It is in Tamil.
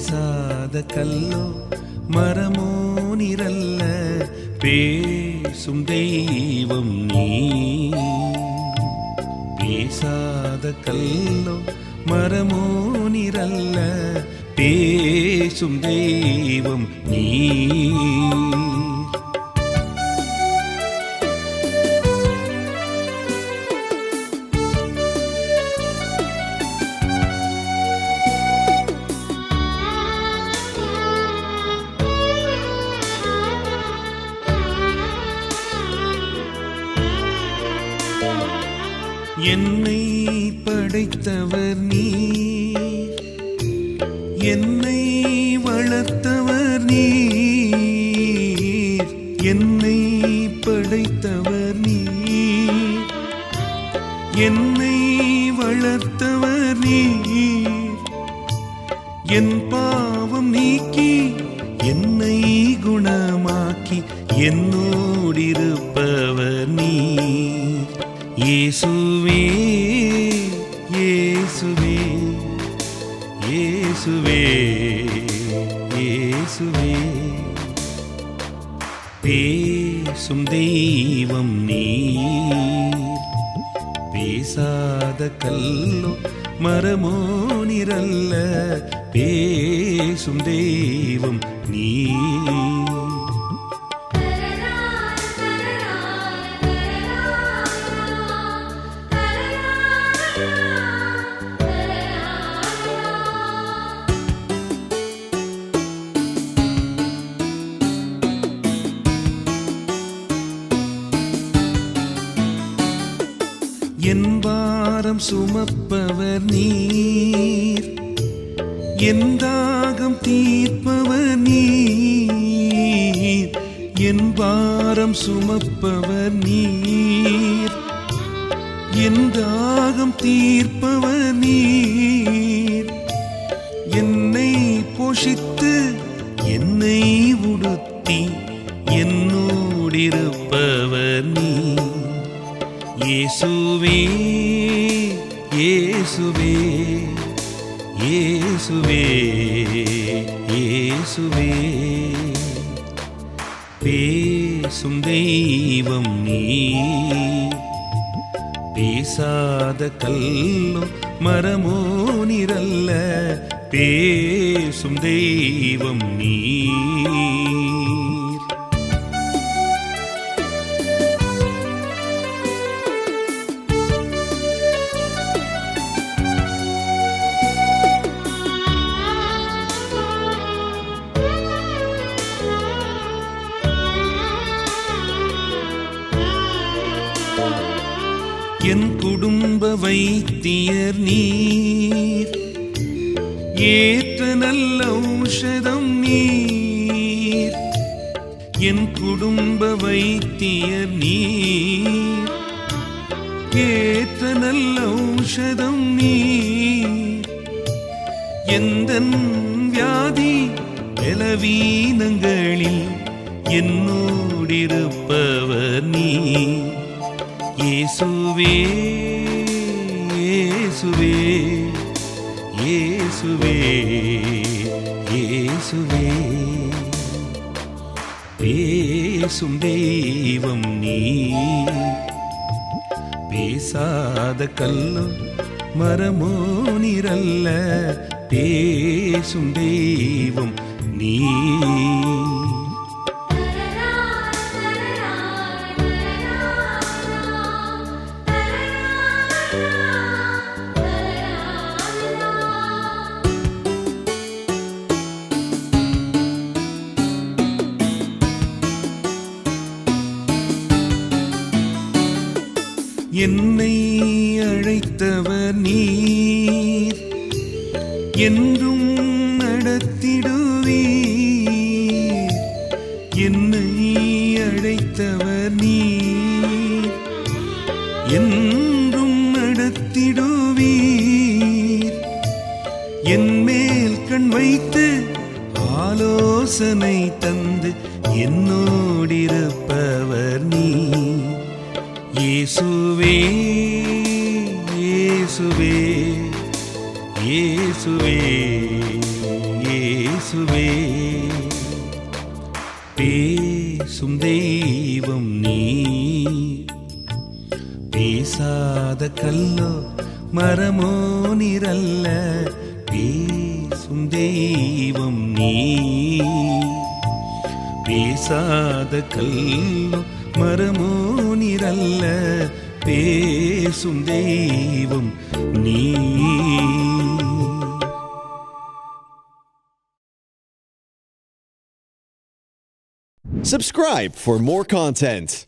பேசாத கல்லோ மரமோ நிரல்ல பேசும் தெய்வம் நீ. பேசாத கல்லோ மரமோ நிரல்ல பேசும் தெய்வம் நீ. என்னை படைத்தவர் நீ என்னை வளர்த்தவர் நீ என்னை படைத்தவர் நீ என்னை வளர்த்தவர் நீ என் பாவம் நீக்கி என்னை குணமாக்கி என்னோடிருப்ப இயேசுவே இயேசுவே இயேசுவே இயேசுவே. பேசும் தெய்வம் நீ பேசாத கல்லோ மரமோ நிரல்ல பேசும் தெய்வம் நீ என் வாரம் சுமப்பவர் நீர். என் தாகம் தீர்ப்பவர் நீர். என் பாரம் சுமப்பவர் நீர். என் தாகம் தீர்ப்பவர் நீர் என்னை போஷித்து என்னை உடுத்தி என்னோடிருப்பவர் நீர் இயேசுவே இயேசுவே இயேசுவே இயேசுவே. பேசும் தெய்வம் நீ. பேசாத கல்லும் மரமோ நிரல்ல பேசும் தெய்வம் நீ. என் குடும்ப வைத்தியர் நீர். ஏற்ற நல்ல ஔஷதம் நீர். என் குடும்ப வைத்தியர் நீர். ஏற்ற நல்ல ஔஷதம் நீர். எந்த வியாதி பலவீனங்களில் என்னோடிருப்பவர் நீ இயேசுவே இயேசுவே இயேசுவே இயேசுவே. பேசும் தெய்வம் நீ. பேசாத கல்லும் மரமோ நிரல்ல பேசும் தெய்வம் நீ. என்னை அழைத்தவர் நீர். என்றும் நடத்திடுவீர். என்னை அழைத்தவர் நீர். என்றும் நடத்திடுவீர். என் மேல் கண் வைத்து ஆலோசனை தந்து என்னோடிருப்பவர் நீர். இயேசுவே இயேசுவே இயேசுவே இயேசுவே. பேசும் தெய்வம் நீ பேசாத கல்லோ மரமோ நிரல்ல. பேசும் தெய்வம் நீ பேசாத கல்லோ மரமோ நிரல்ல பேசும் தெய்வம் நீ Subscribe for more content.